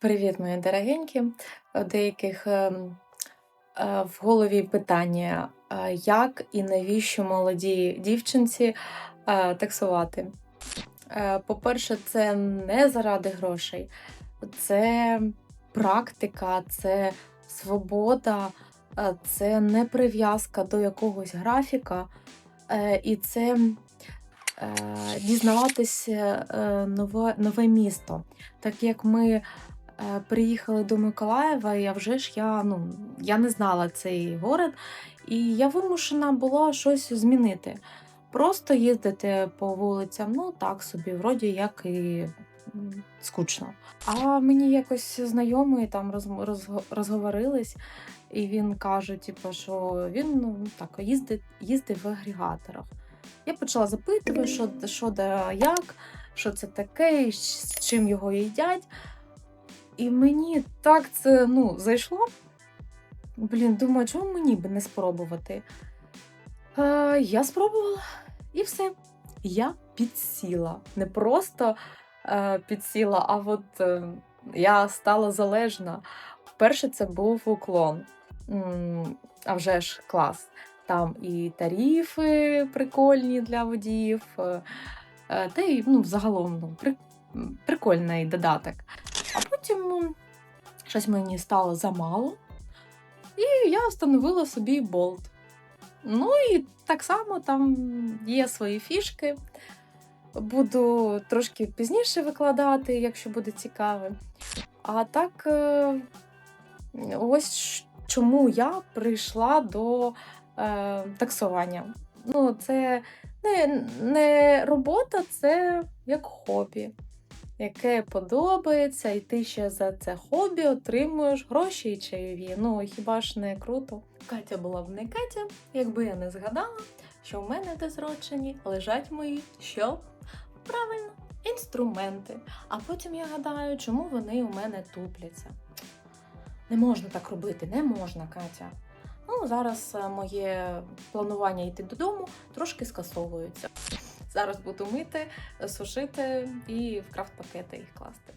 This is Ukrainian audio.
Привіт, мої дорогенькі. У деяких ем, е, в голові питання, е, як і навіщо молодій дівчинці е, таксувати. Е, По-перше, це не заради грошей, це практика, це свобода, е, це не прив'язка до якогось графіка, е, і це е, дізнаватися е, нове, нове місто. Так як ми е, приїхали до Миколаєва, і вже ж я, ну, я не знала цей город, і я вимушена була щось змінити. Просто їздити по вулицям, ну так собі, вроді як і скучно. А мені якось знайомий там розм- розго- розговорились, і він каже, типу, що він ну, так їздить, їздить в агрегаторах. Я почала запитувати, що, що де як, що це таке, з чим його їдять. І мені так це ну, зайшло. Блін, думаю, чому мені би не спробувати? Е, я спробувала і все. Я підсіла. Не просто е, підсіла, а от е, я стала залежна. Вперше це був уклон. А вже ж клас. Там і тарифи прикольні для водіїв, е, та й ну, загалом ну, при, прикольний додаток. Щось мені стало замало, і я встановила собі болт. Ну і так само там є свої фішки. Буду трошки пізніше викладати, якщо буде цікаво. А так, е, ось чому я прийшла до е, таксування. Ну, це не, не робота, це як хобі, яке подобається, і ти ще за це хобі отримуєш гроші і чайові. Ну, хіба ж не круто? Катя була б не Катя, якби я не згадала, що в мене до зрочені лежать мої що? Правильно, інструменти. А потім я гадаю, чому вони у мене тупляться. Не можна так робити, не можна, Катя. Ну, зараз е, моє планування йти додому трошки скасовується. Зараз буду мити, сушити і в крафт-пакети їх класти.